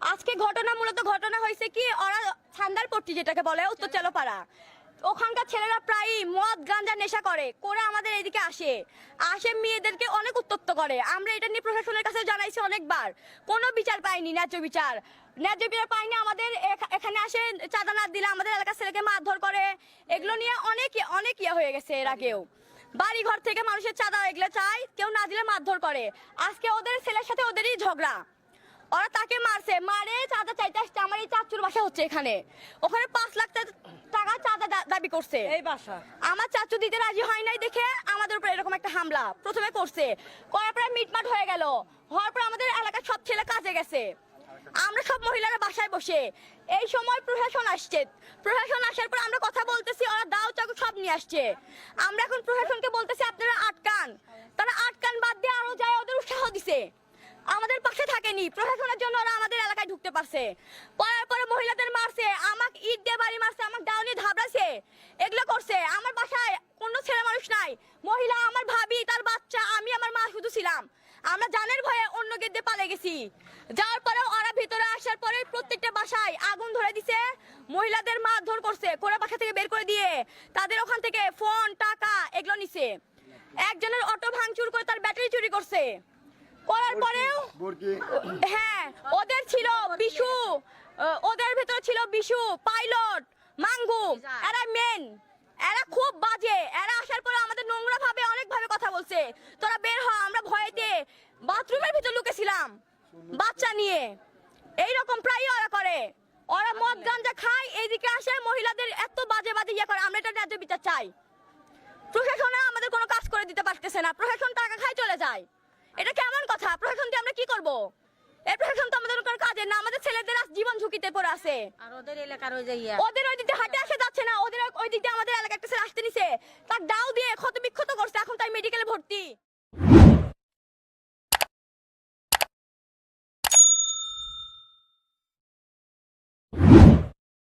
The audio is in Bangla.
আজকে ঘটনা মূলত ঘটনা হয়েছে কি ওরা ছান্দার পট্টি যেটাকে বলে উত্তর চালোপাড়া। ওখানকার ছেলেরা প্রায়ই মদ গাঞ্জা নেশা করে। করে আমাদের এদিকে আসে। আসে মেয়েদেরকে অনেক উত্তক্ত করে। আমরা এটা নিয়ে প্রশাসনের কাছে জানাইছি অনেকবার। কোনো বিচার পাইনি ন্যায্য বিচার। ন্যায্য বিচার পাইনি আমাদের এখা- এখানে আসে চাঁদা না দিলে আমাদের এলাকার ছেলেকে মারধর করে। এগুলো নিয়ে অনেক অনেক ইয়ে হয়ে গেছে এর আগেও। বাড়ি ঘর থেকে মানুষের চাঁদা এগুলো চায় কেউ না দিলে মারধর করে। আজকে ওদের ছেলের সাথে ওদেরই ঝগড়া। ওরা তাকে মারছে মারে চাঁদা চাইতে আসছে আমার এই বাসা হচ্ছে এখানে। ওখানে পাঁচ লাখ টাকা চাঁদা দাবি করছে। এই বাসা। আমার চাচু দিতে রাজি হয় নাই দেখে আমাদের উপর এরকম একটা হামলা প্রথমে করছে। করার পরে মিটমাট হয়ে গেল। হওয়ার পর আমাদের এলাকার সব ছেলে কাজে গেছে। আমরা সব মহিলারা বাসায় বসে। এই সময় প্রশাসন আসছে। প্রশাসন আসার পর আমরা কথা বলতেছি ওরা দাও চাকু সব নিয়ে আসছে। আমরা এখন প্রশাসনকে বলতেছি আপনারা আটকান। তারা আটকান বাদ দিয়ে আরও যায় ওদের উৎসাহ দিছে। আমাদের পাশে থাকেনি। প্রশাসনের জন্য ওরা আমাদের এলাকায় ঢুকতে পারছে। পরে পরে মহিলাদের মারছে, আমাকে ইট দিয়ে বাড়ি মারছে, আমাকে ডাউনি ধাবড়াছে এগুলো করছে। আমার বাসায় কোনো ছেলে মানুষ নাই। মহিলা, আমার ভাবি, তার বাচ্চা, আমি আমার মা শুধু ছিলাম। আমরা জানের ভয়ে অন্য গেট দিয়ে পালিয়ে গেছি। যাওয়ার পরে ওরা ভিতরে আসার পরে প্রত্যেকটা বাসায় আগুন ধরে দিছে। মহিলাদের মারধর করছে, করে বাসা থেকে বের করে দিয়ে। তাদের ওখান থেকে ফোন, টাকা, এগুলো নিছে। একজনের অটো ভাঙচুর করে তার ব্যাটারি চুরি করছে। করার পরেও হ্যাঁ ওদের ছিল বিশু ওদের ভেতরে ছিল বিশু পাইলট মাঙ্গু এরা মেন এরা খুব বাজে এরা আসার পরে আমাদের নোংরা ভাবে অনেক ভাবে কথা বলছে। তোরা বের হ আমরা ভয়েতে বাথরুমের ভিতর লুকেছিলাম বাচ্চা নিয়ে। এই রকম প্রায় ওরা করে। ওরা মদ গাঞ্জা খায় এইদিকে আসে মহিলাদের এত বাজে বাজে ইয়ে করে আমরা এটা ন্যায্য বিচার চাই। প্রশাসন আমাদের কোনো কাজ করে দিতে পারতেছে না। প্রশাসন টাকা খায় চলে যায়। এটা কেমন কথা প্রশাসন দিয়ে আমরা কি করব? এই প্রশাসন তো আমাদের কোনো কাজের না আমাদের ছেলেদের আজ জীবন ঝুঁকিতে পড়ে আছে। আর ওদের এলাকার ওই যে ওদের ওই দিক হাঁটে আসে যাচ্ছে না ওদের ওই দিক দিয়ে আমাদের এলাকা একটা ছেলে আসতে নিছে। তার দাও দিয়ে ক্ষত বিক্ষত করছে এখন তাই মেডিকেলে ভর্তি।